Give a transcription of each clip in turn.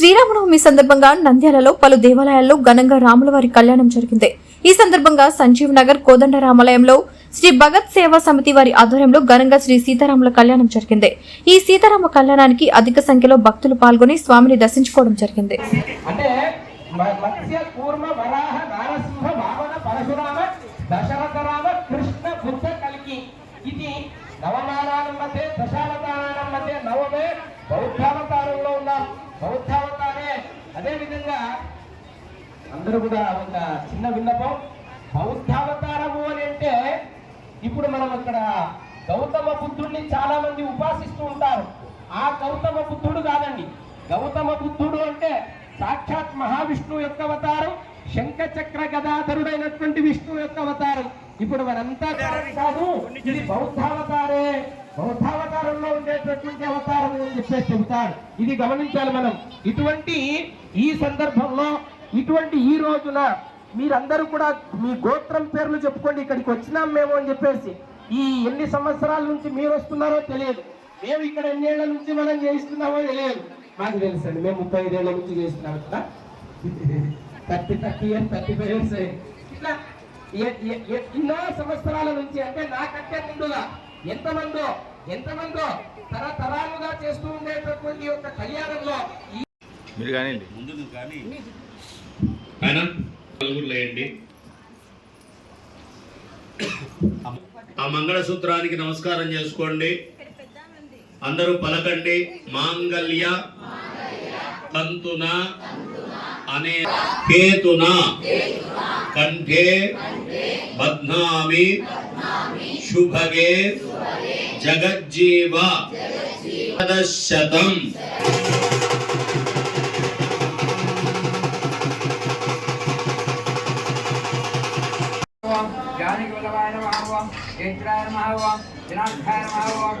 శ్రీరామనవమి సందర్భంగా నంద్యాలలో పలు దేవాలయాల్లో ఘనంగా రాములవారి కళ్యాణం జరిగింది. ఈ సందర్భంగా సంజీవ్ నగర్ కోదండ రామాలయంలో శ్రీ భగత్ సేవా సమితి వారి ఆధ్వర్యంలో ఘనంగా శ్రీ సీతారాముల కళ్యాణం జరిగింది. ఈ సీతారామ కళ్యాణానికి అధిక సంఖ్యలో భక్తులు పాల్గొని స్వామిని దర్శించుకోవడం జరిగింది. అంటే అందరూ కూడా ఒక చిన్న విన్నపం. బౌద్ధావతారము అని అంటే ఇప్పుడు మనం ఇక్కడ గౌతమ బుద్ధుడిని చాలా మంది ఉపాసిస్తూ ఉంటారు. ఆ గౌతమ బుద్ధుడు కాదండి. గౌతమ బుద్ధుడు అంటే సాక్షాత్ మహావిష్ణువు యొక్క అవతారం శంఖ చక్ర గదాధరుడైనటువంటి విష్ణువు యొక్క అవతారం. ఇప్పుడు మనంతా కాదు ఇది బౌద్ధావతారే. బౌద్ధావతారంలో ఉండేటటువంటి అవతారం అని చెప్పేసి చెబుతారు. ఇది గమనించాలి మనం. ఇటువంటి ఈ సందర్భంలో ఇటువంటి ఈ రోజున మీరందరూ కూడా మీ గోత్రం పేర్లు చెప్పుకోండి ఇక్కడికి వచ్చినాం మేము అని చెప్పేసి. ఈ ఎన్ని సంవత్సరాల నుంచి మీరు వస్తున్నారో తెలియదు. మేము ఇక్కడ ఎన్నేళ్ళ నుంచి మనం చేయిస్తున్నామో తెలియదు. మాకు తెలుసండి మేము ముప్పై ఐదేళ్ళ నుంచి చేస్తున్నాం ఇక్కడ thirty thirty years thirty five years ఇట్లా ఎన్నో సంవత్సరాల నుంచి అంటే నాకంటే ముందుగా ఎంతమందో ఎంతమందో తరతరాలుగా చేస్తూ ఉండేటటువంటి యొక్క కళ్యాణంలో ఈ మీరు కానీ ఆయన? నలుగురు ఆ మంగళసూత్రానికి నమస్కారం చేసుకోండి. అందరూ పలకండి. మాంగళ్య తంతున అనే కేతున కంఠే బధ్నామి శుభగే జగజ్జీవ శతం ఓం జానికి వల్లభాయ నమః ఓం కేంద్రాయ నమః ఓం జనార్దనాయ నమః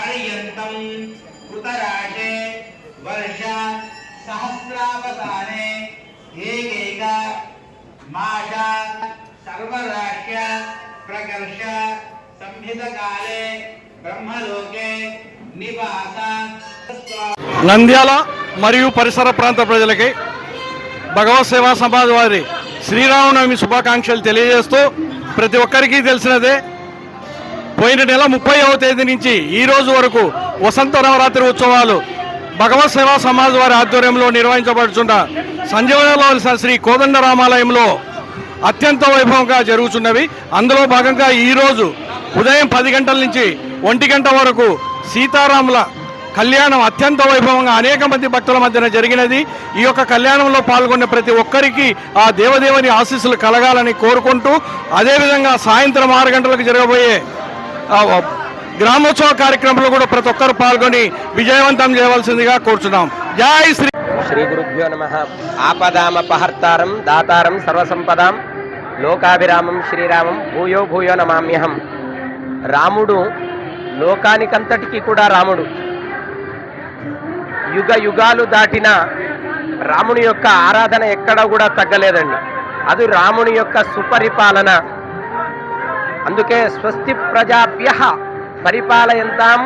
పర్యంతం కృతరాశే వర్ష సహస్రావతారే ఏకైక మాష సర్వరాష్ట్ర ప్రకర్ష సంహితకాలే బ్రహ్మలోకే నివాస. నంద్యాల మరియు పరిసర ప్రాంత ప్రజలకి భగవత్ సేవా సమాజ్ వారి శ్రీరామనవమి శుభాకాంక్షలు తెలియజేస్తూ ప్రతి ఒక్కరికి తెలిసినదే. పోయిన నెల ముప్పైవ తేదీ నుంచి ఈ రోజు వరకు వసంత నవరాత్రి ఉత్సవాలు భగవత్ సేవా సమాజ్ వారి ఆధ్వర్యంలో నిర్వహించబడుచున్న సంజీవనలో శ్రీ కోదండ రామాలయంలో అత్యంత వైభవంగా జరుగుతున్నవి అందులో భాగంగా ఈరోజు ఉదయం పది గంటల నుంచి ఒంటి గంట వరకు సీతారాముల కళ్యాణం అత్యంత వైభవంగా అనేక మంది భక్తుల మధ్యన జరిగినది. ఈ యొక్క కళ్యాణంలో పాల్గొన్న ప్రతి ఒక్కరికి ఆ దేవదేవుని ఆశీస్సులు కలగాలని కోరుకుంటూ అదేవిధంగా సాయంత్రం ఆరు గంటలకు జరగబోయే గ్రామోత్సవ కార్యక్రమంలో కూడా ప్రతి ఒక్కరు పాల్గొని విజయవంతం చేయవలసిందిగా కోరుచున్నాం. జై శ్రీ శ్రీ గురుభ్యో నమ. ఆపదామపహర్తారం దాతారం సర్వసంపదాం లోకాభిరామం శ్రీరామం భూయో భూయో నమామ్యహం. రాముడు లోకానికంతటికీ కూడా రాముడు. యుగ యుగాలు దాటిన రాముని యొక్క ఆరాధన ఎక్కడా కూడా తగ్గలేదండి. అది రాముని యొక్క సుపరిపాలన. అందుకే స్వస్తి ప్రజాభ్య పరిపాలయంతాం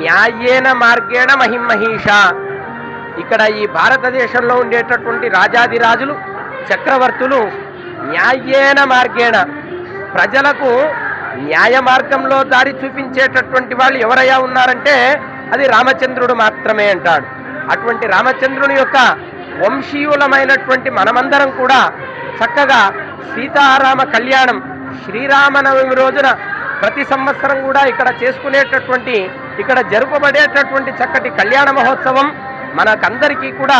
న్యాయేన మార్గేణ మహిమహీష. ఇక్కడ ఈ భారతదేశంలో ఉండేటటువంటి రాజాదిరాజులు చక్రవర్తులు న్యాయేన మార్గేణ. ప్రజలకు న్యాయ మార్గంలో దారి చూపించేటటువంటి వాళ్ళు ఎవరయ్యా ఉన్నారంటే అది రామచంద్రుడు మాత్రమే అంటాడు. అటువంటి రామచంద్రుని యొక్క వంశీయులమైనటువంటి మనమందరం కూడా చక్కగా సీతారామ కళ్యాణం శ్రీరామనవమి రోజున ప్రతి సంవత్సరం కూడా ఇక్కడ చేసుకునేటటువంటి ఇక్కడ జరుపబడేటటువంటి చక్కటి కళ్యాణ మహోత్సవం మనకందరికీ కూడా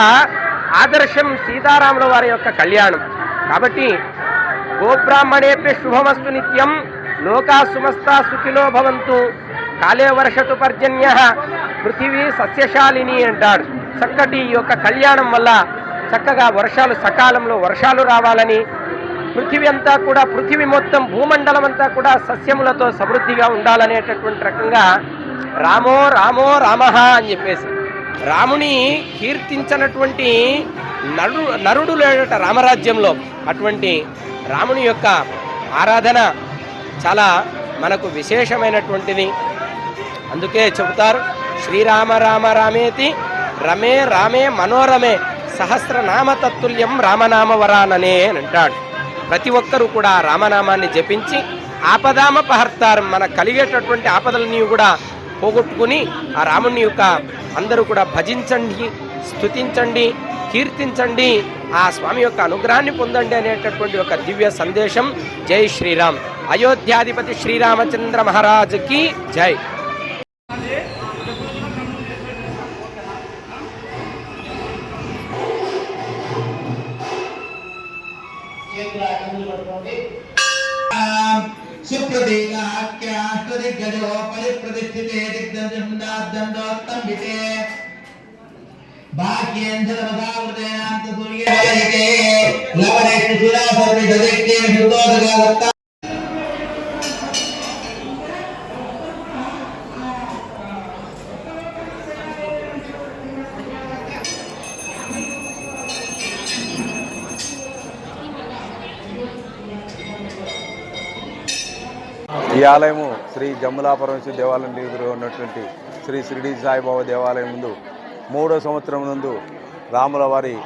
ఆదర్శం సీతారాముల వారి యొక్క కళ్యాణం. కాబట్టి గోబ్రాహ్మణేభ్య శుభమస్తు నిత్యం లోకా సుమస్తా సుఖిలో భవంతు కాలే వర్షతు పర్జన్య పృథివీ సస్యశాలిని అంటాడు. చక్కటి ఈ యొక్క కళ్యాణం వల్ల చక్కగా వర్షాలు సకాలంలో వర్షాలు రావాలని పృథివీ అంతా కూడా పృథివీ మొత్తం భూమండలం అంతా కూడా సస్యములతో సమృద్ధిగా ఉండాలనేటటువంటి రకంగా రామో రామో రామ అని చెప్పేసి రాముని కీర్తించినటువంటి నరు నరుడు లేడట రామరాజ్యంలో. అటువంటి రాముని యొక్క ఆరాధన చాలా మనకు విశేషమైనటువంటిది. అందుకే చెబుతారు శ్రీరామ రామ రామేతి రమే రామే మనోరమే సహస్రనామ తత్తుల్యం రామనామ వరాననే అని అంటాడు. ప్రతి ఒక్కరూ కూడా రామనామాన్ని జపించి ఆపదామపహర్తారం మన కలిగేటటువంటి ఆపదలని కూడా పోగొట్టుకుని ఆ రాముని యొక్క అందరూ కూడా భజించండి స్తుతించండి కీర్తించండి ఆ స్వామి యొక్క అనుగ్రహాన్ని పొందండి అనేటటువంటి ఒక దివ్య సందేశం. జై శ్రీరామ్. అయోధ్యాధిపతి శ్రీరామచంద్ర మహారాజుకి జై. सुप्रदेगाख्याष्टदिग्गजो परिप्रतिष्ठिते दिग्गजहुण्डाद्दण्डोत्तम्बिते बाह्येन्द्रवधावृतेनान्तसूर्ये लवणे सुरा सर्वे जदेक्तेन शुद्धोदगा ఈ ఆలయము శ్రీ జమ్ములాపరమేశ్వర దేవాలయం ఎదురు ఉన్నటువంటి శ్రీ షిరిడి సాయిబాబా దేవాలయం ముందు మూడో సంవత్సరం నందు రాముల వారి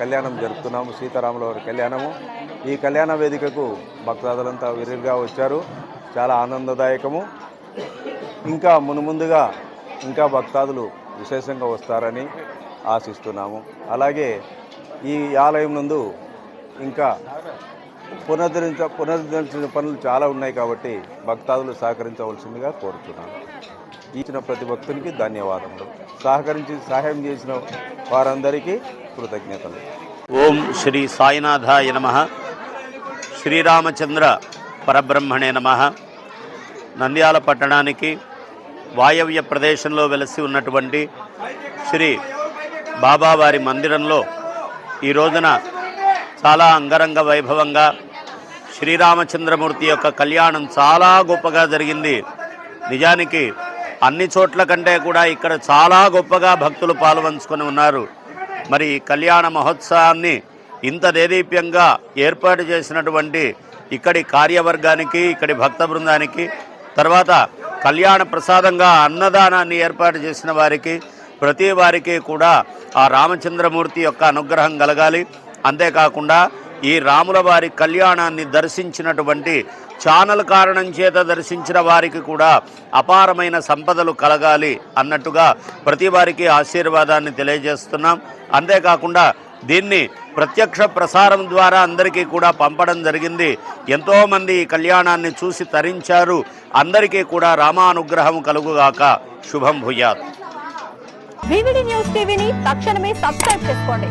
కళ్యాణం జరుపుతున్నాము సీతారాముల వారి కళ్యాణము. ఈ కళ్యాణ వేదికకు భక్తాదులంతా విరివిగా వచ్చారు. చాలా ఆనందదాయకము. ఇంకా మునుముందుగా ఇంకా భక్తాదులు విశేషంగా వస్తారని ఆశిస్తున్నాము. అలాగే ఈ ఆలయం నందు ఇంకా పునరుద్ధరించ పునరుద్ధరించిన పనులు చాలా ఉన్నాయి కాబట్టి భక్తాదులు సహకరించవలసిందిగా కోరుతున్నాను ఇచ్చిన ప్రతి భక్తునికి ధన్యవాదములు. సహకరించి సహాయం చేసిన వారందరికీ కృతజ్ఞతలు. ఓం శ్రీ సాయినాథాయ నమ. శ్రీరామచంద్ర పరబ్రహ్మణే నమ. నంద్యాల పట్టణానికి వాయవ్య ప్రదేశంలో వెలసి ఉన్నటువంటి శ్రీ బాబావారి మందిరంలో ఈ రోజున చాలా అంగరంగ వైభవంగా శ్రీరామచంద్రమూర్తి యొక్క కళ్యాణం చాలా గొప్పగా జరిగింది. నిజానికి అన్ని చోట్ల కంటే కూడా ఇక్కడ చాలా గొప్పగా భక్తులు పాల్పంచుకొని ఉన్నారు. మరి కళ్యాణ మహోత్సవాన్ని ఇంత దేదీప్యంగా ఏర్పాటు చేసినటువంటి ఇక్కడి కార్యవర్గానికి ఇక్కడి భక్త బృందానికి తర్వాత కళ్యాణ ప్రసాదంగా అన్నదానాన్ని ఏర్పాటు చేసిన వారికి ప్రతి వారికి కూడా ఆ రామచంద్రమూర్తి యొక్క అనుగ్రహం కలగాలి. అంతేకాకుండా ఈ రాముల వారి కళ్యాణాన్ని దర్శించినటువంటి ఛానల్ కారణం చేత దర్శించిన వారికి కూడా అపారమైన సంపదలు కలగాలి అన్నట్టుగా ప్రతి వారికి ఆశీర్వాదాన్ని తెలియజేస్తున్నాం. అంతేకాకుండా దీన్ని ప్రత్యక్ష ప్రసారం ద్వారా అందరికీ కూడా పంపడం జరిగింది. ఎంతోమంది ఈ కళ్యాణాన్ని చూసి తరించారు. అందరికీ కూడా రామానుగ్రహం కలుగుగాక. శుభం భూయాత్. న్యూస్ టీవీని తక్షణమే సబ్స్క్రైబ్ చేసుకోండి.